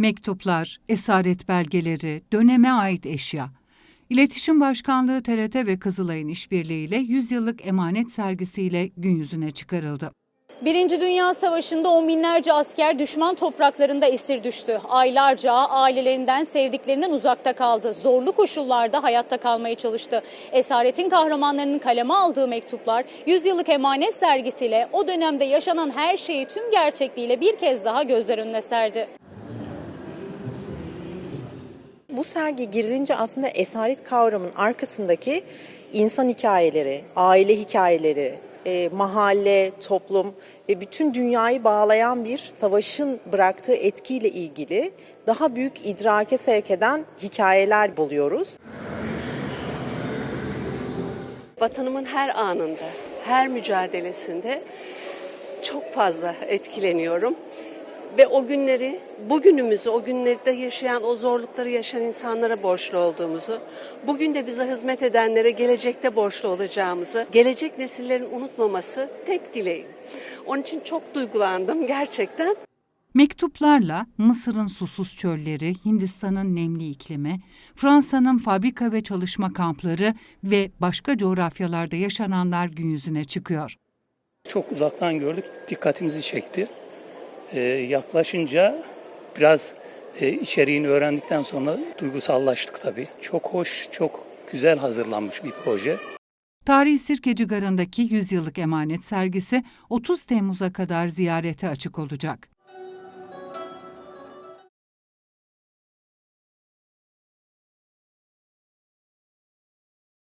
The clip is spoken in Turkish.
Mektuplar, esaret belgeleri, döneme ait eşya. İletişim Başkanlığı TRT ve Kızılay'ın işbirliğiyle 100 yıllık emanet sergisiyle gün yüzüne çıkarıldı. Birinci Dünya Savaşı'nda on binlerce asker düşman topraklarında esir düştü. Aylarca ailelerinden, sevdiklerinden uzakta kaldı. Zorlu koşullarda hayatta kalmaya çalıştı. Esaretin kahramanlarının kaleme aldığı mektuplar, 100 yıllık emanet sergisiyle o dönemde yaşanan her şeyi tüm gerçekliğiyle bir kez daha gözler önüne serdi. Bu sergi girilince aslında esaret kavramının arkasındaki insan hikayeleri, aile hikayeleri, e, mahalle, toplum ve bütün dünyayı bağlayan bir savaşın bıraktığı etkiyle ilgili daha büyük idrake sevk eden hikayeler buluyoruz. Vatanımın her anında, her mücadelesinde çok fazla etkileniyorum. Ve o günleri, bugünümüzü, o günlerde yaşayan, o zorlukları yaşayan insanlara borçlu olduğumuzu, bugün de bize hizmet edenlere gelecekte borçlu olacağımızı, gelecek nesillerin unutmaması tek dileğim. Onun için çok duygulandım gerçekten. Mektuplarla Mısır'ın susuz çölleri, Hindistan'ın nemli iklimi, Fransa'nın fabrika ve çalışma kampları ve başka coğrafyalarda yaşananlar gün yüzüne çıkıyor. Çok uzaktan gördük, dikkatimizi çekti. Ee, yaklaşınca biraz e, içeriğini öğrendikten sonra duygusallaştık tabii. Çok hoş, çok güzel hazırlanmış bir proje. Tarihi Sirkeci Garı'ndaki 100 yıllık emanet sergisi 30 Temmuz'a kadar ziyarete açık olacak.